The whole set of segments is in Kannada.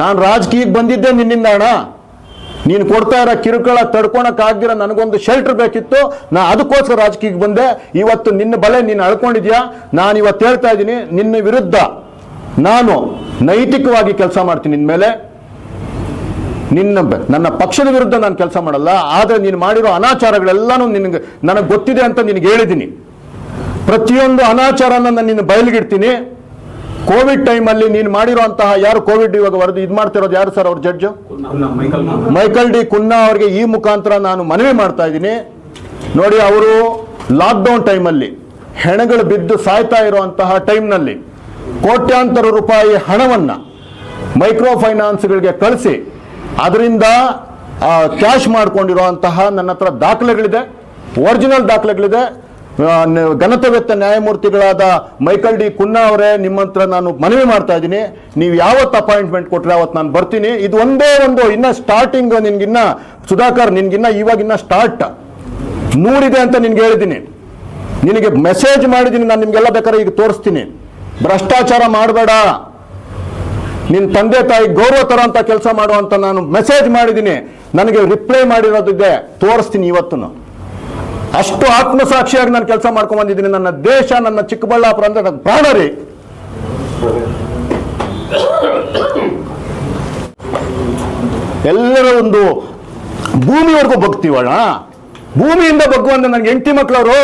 ನಾನು ರಾಜಕೀಯಕ್ಕೆ ಬಂದಿದ್ದೆ ನಿನ್ನಿಂದ, ಅಣ್ಣ. ನೀನು ಕೊಡ್ತಾ ಇರೋ ಕಿರುಕುಳ ತಡ್ಕೊಳಕ್ಕಾಗಿರೋ ನನಗೊಂದು ಶೆಲ್ಟರ್ ಬೇಕಿತ್ತು. ನಾ ಅದಕ್ಕೋಸ್ಕರ ರಾಜಕೀಯಕ್ಕೆ ಬಂದೆ. ಇವತ್ತು ನಿನ್ನ ಬಲೆ ನೀನು ಅಳ್ಕೊಂಡಿದ್ಯಾ? ನಾನು ಇವತ್ತು ಹೇಳ್ತಾ ಇದ್ದೀನಿ, ನಿನ್ನ ವಿರುದ್ಧ ನಾನು ನೈತಿಕವಾಗಿ ಕೆಲಸ ಮಾಡ್ತೀನಿ ನಿನ್ನ ಮೇಲೆ. ನಿನ್ನ ನನ್ನ ಪಕ್ಷದ ವಿರುದ್ಧ ನಾನು ಕೆಲಸ ಮಾಡಲ್ಲ. ಆದರೆ ನೀನು ಮಾಡಿರೋ ಅನಾಚಾರಗಳೆಲ್ಲನೂ ನಿನಗೆ, ನನಗೆ ಗೊತ್ತಿದೆ ಅಂತ ನಿನಗೆ ಹೇಳಿದ್ದೀನಿ. ಪ್ರತಿಯೊಂದು ಅನಾಚಾರನ ನಾನು ನಿನ್ನ ಬಯಲಿಗಿಡ್ತೀನಿ ಕೋವಿಡ್ ಟೈಮಲ್ಲಿ ನೀನು ಮಾಡಿರುವಂತಹ ಯಾರು ಕೋವಿಡ್ ಇವಾಗ ವರದಿ ಇದು ಮಾಡ್ತಿರೋದು ಯಾರು ಸರ್ ಅವ್ರ ಜಡ್ಜು ಮೈಕಲ್ ಡಿ ಕುನ್ನಾ ಅವರಿಗೆ ಈ ಮುಖಾಂತರ ನಾನು ಮನವಿ ಮಾಡ್ತಾ ಇದ್ದೀನಿ. ನೋಡಿ ಅವರು ಲಾಕ್ಡೌನ್ ಟೈಮಲ್ಲಿ ಹೆಣಗಳು ಬಿದ್ದು ಸಾಯ್ತಾ ಇರುವಂತಹ ಟೈಮ್ನಲ್ಲಿ ಕೋಟ್ಯಾಂತರ ರೂಪಾಯಿ ಹಣವನ್ನು ಮೈಕ್ರೋ ಫೈನಾನ್ಸ್ಗಳಿಗೆ ಕಳಿಸಿ ಅದರಿಂದ ಕ್ಯಾಶ್ ಮಾಡ್ಕೊಂಡಿರುವಂತಹ ನನ್ನ ಹತ್ರ ದಾಖಲೆಗಳಿದೆ ಒರಿಜಿನಲ್ ದಾಖಲೆಗಳಿದೆ. ಘನತೆವೆತ್ತ ನ್ಯಾಯಮೂರ್ತಿಗಳಾದ ಮೈಕಲ್ ಡಿ ಕುನ್ನಾ ಅವರೇ ನಿಮ್ಮ ಹತ್ರ ನಾನು ಮನವಿ ಮಾಡ್ತಾ ಇದ್ದೀನಿ. ನೀವು ಯಾವತ್ತು ಅಪಾಯಿಂಟ್ಮೆಂಟ್ ಕೊಟ್ಟರೆ ಅವತ್ತು ನಾನು ಬರ್ತೀನಿ. ಇದು ಒಂದೇ ಒಂದು, ಇನ್ನ ಸ್ಟಾರ್ಟಿಂಗ್ ನಿನ್ಗಿನ್ನ ಸುಧಾಕರ್ ನಿನ್ಗಿನ್ನ ಇವಾಗಿನ್ನ ಸ್ಟಾರ್ಟ್ ನೂರಿದೆ ಅಂತ ನಿನ್ಗೆ ಹೇಳಿದ್ದೀನಿ. ನಿನಗೆ ಮೆಸೇಜ್ ಮಾಡಿದ್ದೀನಿ, ನಾನು ನಿಮ್ಗೆಲ್ಲ ಬೇಕಾದ್ರೆ ಈಗ ತೋರಿಸ್ತೀನಿ. ಭ್ರಷ್ಟಾಚಾರ ಮಾಡಬೇಡ. ನಿನ್ನ ತಂದೆ ತಾಯಿ ಗೌರವ ಅಂತ ಕೆಲಸ ಮಾಡುವಂತ ನಾನು ಮೆಸೇಜ್ ಮಾಡಿದ್ದೀನಿ. ನನಗೆ ರಿಪ್ಲೈ ಮಾಡಿರೋದಿದೆ. ತೋರಿಸ್ತೀನಿ ಇವತ್ತು ಅಷ್ಟು ಆತ್ಮಸಾಕ್ಷಿಯಾಗಿ ನಾನು ಕೆಲಸ ಮಾಡ್ಕೊಂಡು ಬಂದಿದ್ದೀನಿ. ನನ್ನ ದೇಶ, ನನ್ನ ಚಿಕ್ಕಬಳ್ಳಾಪುರ ಅಂದ್ರೆ ನನ್ನ ಪ್ರಾಣ ರೀ. ಎಲ್ಲರ ಒಂದು ಭೂಮಿವರೆಗೂ ಬಗ್ತೀವಣ ಭೂಮಿಯಿಂದ ಬಗ್ಗುವಂತೆ ನನಗೆ ಹೆಂಡತಿ ಮಕ್ಕಳವರು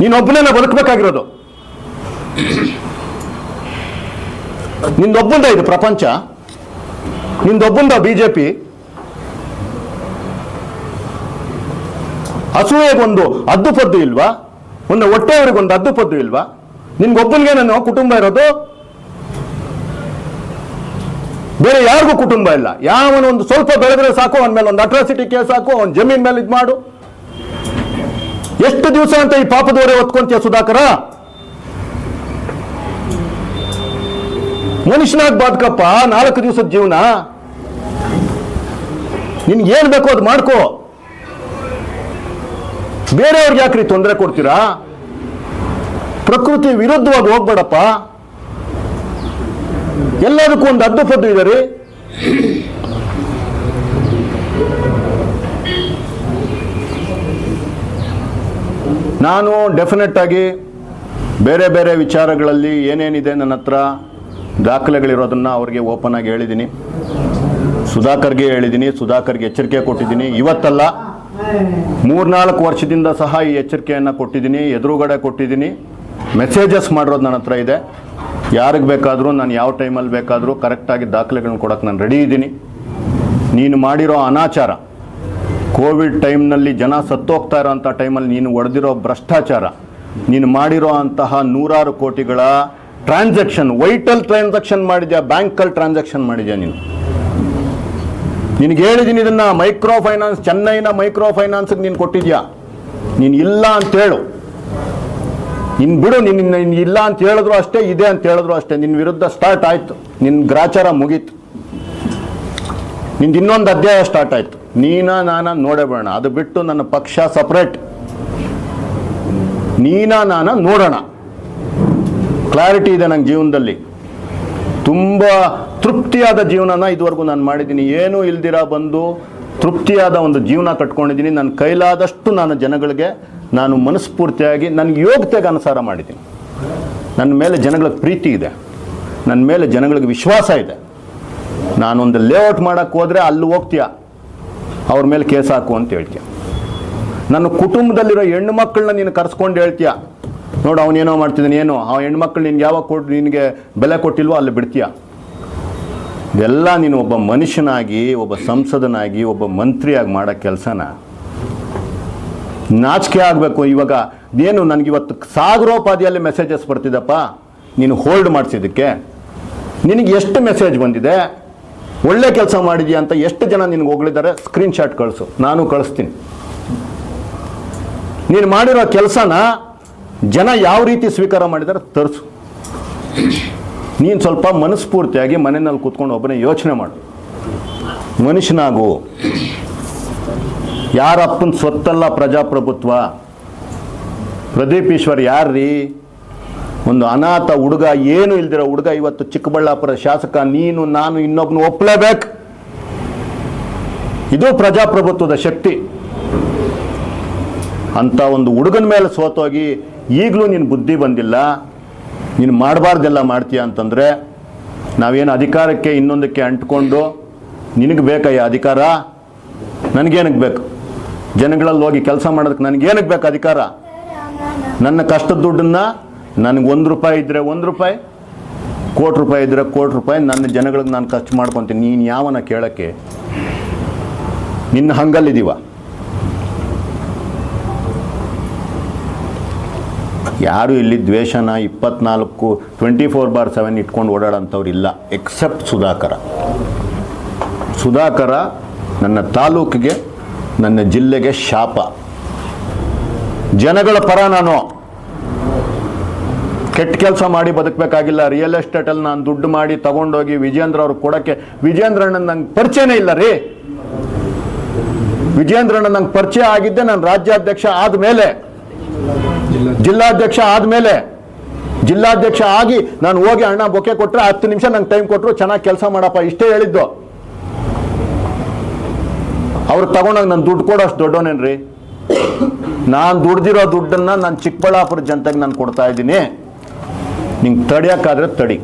ನೀನೊಬ್ಬನೇ ಬದುಕಬೇಕಾಗಿರೋದು. ನಿಂದೊಬ್ಬಂದ ಇದು ಪ್ರಪಂಚ, ನಿಂದೊಬ್ಬಂದ ಬಿಜೆಪಿ. ಅಸೂಯೆಗೊಂದು ಅದ್ದುಪದ್ದು ಇಲ್ವಾ? ಒಂದು ಹೊಟ್ಟೆಯವರಿಗೊಂದು ಅದ್ದುಪದ್ದು ಇಲ್ವಾ? ನಿನ್ಗೊಬ್ಬನಿಗೆ ನನ್ನ ಕುಟುಂಬ ಇರೋದು? ಬೇರೆ ಯಾರಿಗೂ ಕುಟುಂಬ ಇಲ್ಲ. ಯಾವನ ಒಂದು ಸ್ವಲ್ಪ ಬೆಳೆದ್ರೆ ಸಾಕು, ಅವನ ಮೇಲೆ ಒಂದು ಅಟ್ರಾಸಿಟಿ ಕೇಸ್ ಹಾಕು ಅವನ ಜಮೀನ್ ಮೇಲೆ ಇದು ಮಾಡು. ಎಷ್ಟು ದಿವಸ ಅಂತ ಈ ಪಾಪದವರೇ ಒತ್ಕೊಂತೀಯ ಸುಧಾಕರ? ಮನುಷ್ಯನಾಗ್ ಬಾದ್ಕಪ್ಪ, ನಾಲ್ಕು ದಿವಸದ ಜೀವನ? ನಿನ್ಗೆ ಏನ್ ಬೇಕೋ ಅದು ಮಾಡ್ಕೋ. ಬೇರೆಯವ್ರಿಗೆ ಯಾಕ್ರಿ ತೊಂದರೆ ಕೊಡ್ತೀರಾ? ಪ್ರಕೃತಿ ವಿರುದ್ಧವಾಗಿ ಹೋಗ್ಬೇಡಪ್ಪ. ಎಲ್ಲದಕ್ಕೂ ಒಂದು ಅಡ್ಡು ಪದ್ದು ಇದೆ ರೀ. ನಾನು ಡೆಫಿನೆಟ್ ಆಗಿ ಬೇರೆ ಬೇರೆ ವಿಚಾರಗಳಲ್ಲಿ ಏನೇನಿದೆ ನನ್ನ ಹತ್ರ ದಾಖಲೆಗಳಿರೋದನ್ನು ಅವ್ರಿಗೆ ಓಪನ್ ಆಗಿ ಹೇಳಿದ್ದೀನಿ. ಸುಧಾಕರ್ಗೆ ಹೇಳಿದ್ದೀನಿ, ಸುಧಾಕರ್ಗೆ ಎಚ್ಚರಿಕೆ ಕೊಟ್ಟಿದ್ದೀನಿ. ಇವತ್ತಲ್ಲ ಮೂರ್ನಾಲ್ಕು ವರ್ಷದಿಂದ ಸಹ ಈ ಎಚ್ಚರಿಕೆಯನ್ನು ಕೊಟ್ಟಿದ್ದೀನಿ, ಎದುರುಗಡೆ ಕೊಟ್ಟಿದ್ದೀನಿ. ಮೆಸೇಜಸ್ ಮಾಡಿರೋದು ನನ್ನ ಹತ್ರ ಇದೆ. ಯಾರಿಗೆ ಬೇಕಾದರೂ, ನಾನು ಯಾವ ಟೈಮಲ್ಲಿ ಬೇಕಾದರೂ ಕರೆಕ್ಟಾಗಿ ದಾಖಲೆಗಳನ್ನ ಕೊಡೋಕ್ಕೆ ನಾನು ರೆಡಿ ಇದ್ದೀನಿ. ನೀನು ಮಾಡಿರೋ ಅನಾಚಾರ, ಕೋವಿಡ್ ಟೈಮ್ನಲ್ಲಿ ಜನ ಸತ್ತೋಗ್ತಾ ಇರೋಂಥ ಟೈಮಲ್ಲಿ ನೀನು ಒಡೆದಿರೋ ಭ್ರಷ್ಟಾಚಾರ, ನೀನು ಮಾಡಿರೋ ಅಂತಹ ನೂರಾರು ಕೋಟಿಗಳ ಟ್ರಾನ್ಸಾಕ್ಷನ್, ವೈಟಲ್ ಟ್ರಾನ್ಸಾಕ್ಷನ್ ಮಾಡಿದ್ಯಾ, ಬ್ಯಾಂಕಲ್ಲಿ ಟ್ರಾನ್ಸಾಕ್ಷನ್ ಮಾಡಿದ್ಯಾ ನೀನು? ನಿನಗೆ ಹೇಳಿದ್ದೀನಿ ಇದನ್ನ ಮೈಕ್ರೋ ಫೈನಾನ್ಸ್ ಚೆನ್ನೈನ ಮೈಕ್ರೋ ಫೈನಾನ್ಸ್ಗೆ ನೀನು ಕೊಟ್ಟಿದ್ಯಾ? ನೀನು ಇಲ್ಲ ಅಂತ ಹೇಳು. ನಿನ್ ಬಿಡು ನಿನ್ನ ನಿನ್ ಇಲ್ಲ ಅಂತ ಹೇಳಿದ್ರು ಅಷ್ಟೇ, ಇದೆ ಅಂತ ಹೇಳಿದ್ರು ಅಷ್ಟೇ. ನಿನ್ನ ವಿರುದ್ಧ ಸ್ಟಾರ್ಟ್ ಆಯ್ತು. ನಿನ್ನ ಗ್ರಾಚಾರ ಮುಗೀತು. ನಿಂದು ಇನ್ನೊಂದು ಅಧ್ಯಾಯ ಸ್ಟಾರ್ಟ್ ಆಯ್ತು. ನೀನ ನಾನ ಬಿಡೋಣ ಅದು ಬಿಟ್ಟು ನನ್ನ ಪಕ್ಷ ಸಪ್ರೇಟ್ ನೀನ ನಾನ ನೋಡೋಣ. ಕ್ಲಾರಿಟಿ ಇದೆ ನಂಗೆ ಜೀವನದಲ್ಲಿ. ತುಂಬ ತೃಪ್ತಿಯಾದ ಜೀವನನ ಇದುವರೆಗೂ ನಾನು ಮಾಡಿದ್ದೀನಿ. ಏನೂ ಇಲ್ದಿರ ಬಂದು ತೃಪ್ತಿಯಾದ ಒಂದು ಜೀವನ ಕಟ್ಕೊಂಡಿದ್ದೀನಿ. ನನ್ನ ಕೈಲಾದಷ್ಟು ನಾನು ಜನಗಳಿಗೆ ನಾನು ಮನಸ್ಫೂರ್ತಿಯಾಗಿ ನನಗೆ ಯೋಗ್ಯತೆಗೆ ಅನುಸಾರ ಮಾಡಿದ್ದೀನಿ. ನನ್ನ ಮೇಲೆ ಜನಗಳಿಗೆ ಪ್ರೀತಿ ಇದೆ. ನನ್ನ ಮೇಲೆ ಜನಗಳಿಗೆ ವಿಶ್ವಾಸ ಇದೆ. ನಾನೊಂದು ಲೇಔಟ್ ಮಾಡೋಕ್ಕೆ ಹೋದರೆ ಅಲ್ಲಿ ಹೋಗ್ತೀಯ? ಅವ್ರ ಮೇಲೆ ಕೇಸ್ ಹಾಕು ಅಂತ ಹೇಳ್ತೀಯ. ನನ್ನ ಕುಟುಂಬದಲ್ಲಿರೋ ಹೆಣ್ಣು ಮಕ್ಕಳನ್ನ ನೀನು ಕರೆಸ್ಕೊಂಡು ಹೇಳ್ತೀಯ? ನೋಡು ಅವನೇನೋ ಮಾಡ್ತಿದ್ದಾನೆ, ಏನೋ? ಆ ಹೆಣ್ಮಕ್ಳು ನಿನ್ಗೆ ಯಾವಾಗ ಕೊಟ್ಟು ನಿನಗೆ ಬೆಲೆ ಕೊಟ್ಟಿಲ್ವೋ ಅಲ್ಲಿ ಬಿಡ್ತೀಯ? ಇದೆಲ್ಲ ನೀನು ಒಬ್ಬ ಮನುಷ್ಯನಾಗಿ, ಒಬ್ಬ ಸಂಸದನಾಗಿ, ಒಬ್ಬ ಮಂತ್ರಿಯಾಗಿ ಮಾಡೋ ಕೆಲಸನ ನಾಚಿಕೆ ಆಗಬೇಕು ಇವಾಗ. ಏನು ನನಗಿವತ್ತು ಸಾಗರೋಪಾದಿಯಲ್ಲಿ ಮೆಸೇಜಸ್ ಬರ್ತಿದ್ದಪ್ಪ ನೀನು ಹೋಲ್ಡ್ ಮಾಡಿಸಿದ್ದಕ್ಕೆ. ನಿನಗೆ ಎಷ್ಟು ಮೆಸೇಜ್ ಬಂದಿದೆ? ಒಳ್ಳೆ ಕೆಲಸ ಮಾಡಿದೀಯ ಅಂತ ಎಷ್ಟು ಜನ ನಿನಗೆ ಹೊಗಳಿದ್ದಾರೆ? ಸ್ಕ್ರೀನ್ ಶಾಟ್ ಕಳಿಸು. ನಾನು ಕಳಿಸ್ತೀನಿ. ನೀನು ಮಾಡಿರೋ ಕೆಲಸನ ಜನ ಯಾವ ರೀತಿ ಸ್ವೀಕಾರ ಮಾಡಿದ್ದಾರೆ ತರಿಸು. ನೀನು ಸ್ವಲ್ಪ ಮನಸ್ಫೂರ್ತಿಯಾಗಿ ಮನೆಯಲ್ಲಿ ಕೂತ್ಕೊಂಡು ಒಬ್ಬನೇ ಯೋಚನೆ ಮಾಡು. ಮನುಷ್ಯನಾಗು. ಯಾರಪ್ಪನ ಸ್ವತ್ತಲ್ಲ ಪ್ರಜಾಪ್ರಭುತ್ವ? ಪ್ರದೀಪ್ ಈಶ್ವರ್ ಯಾರ್ರೀ? ಒಂದು ಅನಾಥ ಹುಡುಗ, ಏನು ಇಲ್ದಿರೋ ಹುಡುಗ ಇವತ್ತು ಚಿಕ್ಕಬಳ್ಳಾಪುರ ಶಾಸಕ, ನೀನು, ನಾನು ಇನ್ನೊಬ್ನು ಒಪ್ಪಲೇಬೇಕು ಇದು ಪ್ರಜಾಪ್ರಭುತ್ವದ ಶಕ್ತಿ. ಅಂತ ಒಂದು ಹುಡುಗನ ಮೇಲೆ ಸೋತೋಗಿ ಈಗಲೂ ನಿನ್ನ ಬುದ್ಧಿ ಬಂದಿಲ್ಲ, ನೀನು ಮಾಡಬಾರ್ದೆಲ್ಲ ಮಾಡ್ತೀಯ ಅಂತಂದರೆ ನಾವೇನು ಅಧಿಕಾರಕ್ಕೆ ಇನ್ನೊಂದಕ್ಕೆ ಅಂಟ್ಕೊಂಡು ನಿನಗೆ ಬೇಕಯ್ಯ ಅಧಿಕಾರ? ನನಗೇನಕ್ಕೆ ಬೇಕು? ಜನಗಳಲ್ಲಿ ಹೋಗಿ ಕೆಲಸ ಮಾಡೋದಕ್ಕೆ ನನಗೇನಕ್ಕೆ ಬೇಕು ಅಧಿಕಾರ? ನನ್ನ ಕಷ್ಟದ ದುಡ್ಡನ್ನು ನನಗೆ ಒಂದು ರೂಪಾಯಿ ಇದ್ದರೆ ಒಂದು ರೂಪಾಯಿ, ಕೋಟಿ ರೂಪಾಯಿ ಇದ್ದರೆ ಕೋಟಿ ರೂಪಾಯಿ, ನನ್ನ ಜನಗಳಿಗೆ ನಾನು ಖರ್ಚು ಮಾಡ್ಕೊತೀನಿ. ನೀನು ಯಾವನ ಕೇಳೋಕ್ಕೆ? ನಿನ್ನ ಹಂಗಲ್ಲಿದ್ದೀವ? ಯಾರು ಇಲ್ಲಿ ದ್ವೇಷನ ಇಪ್ಪತ್ನಾಲ್ಕು ಟ್ವೆಂಟಿ ಫೋರ್ ಬಾರ್ ಸೆವೆನ್ ಇಟ್ಕೊಂಡು ಓಡಾಡೋಂಥವ್ರು ಇಲ್ಲ ಎಕ್ಸೆಪ್ಟ್ ಸುಧಾಕರ. ಸುಧಾಕರ ನನ್ನ ತಾಲೂಕಿಗೆ, ನನ್ನ ಜಿಲ್ಲೆಗೆ ಶಾಪ. ಜನಗಳ ಪರ ನಾನು ಕೆಟ್ಟ ಕೆಲಸ ಮಾಡಿ ಬದುಕಬೇಕಾಗಿಲ್ಲ. ರಿಯಲ್ ಎಸ್ಟೇಟಲ್ಲಿ ನಾನು ದುಡ್ಡು ಮಾಡಿ ತಗೊಂಡೋಗಿ ವಿಜೇಂದ್ರ ಅವ್ರಿಗೆ ಕೊಡೋಕ್ಕೆ ವಿಜೇಂದ್ರ ಅಣ್ಣನ ನಂಗೆ ಪರಿಚಯನೇ ಇಲ್ಲ ರೀ. ವಿಜೇಂದ್ರಣ್ಣ ನಂಗೆ ಪರಿಚಯ ಆಗಿದ್ದೆ ನಾನು ರಾಜ್ಯಾಧ್ಯಕ್ಷ ಆದಮೇಲೆ. ಜಿಲ್ಲಾಧ್ಯಕ್ಷ ಆದಮೇಲೆ ಜಿಲ್ಲಾಧ್ಯಕ್ಷ ಆಗಿ ನಾನು ಹೋಗಿ ಅಣ್ಣ ಬೊಕ್ಕೆ ಕೊಟ್ಟರೆ ಹತ್ತು ನಿಮಿಷ ನಂಗೆ ಟೈಮ್ ಕೊಟ್ಟರು ಚೆನ್ನಾಗಿ ಕೆಲಸ ಮಾಡಪ್ಪ, ಇಷ್ಟೇ ಹೇಳಿದ್ದು. ಅವ್ರು ತಗೊಂಡಾಗ ನಾನು ದುಡ್ಡು ಕೊಡೋಷ್ಟು ದೊಡ್ಡವನೇನ್ರಿ ನಾನು ದುಡ್ದಿರೋ ದುಡ್ಡನ್ನು ನಾನು ಚಿಕ್ಕಬಳ್ಳಾಪುರ ಜನತೆಗೆ ನಾನು ಕೊಡ್ತಾ ಇದ್ದೀನಿ. ನಿಂಗೆ ತಡಿಯೋಕ್ಕಾದ್ರೆ ತಡಿ.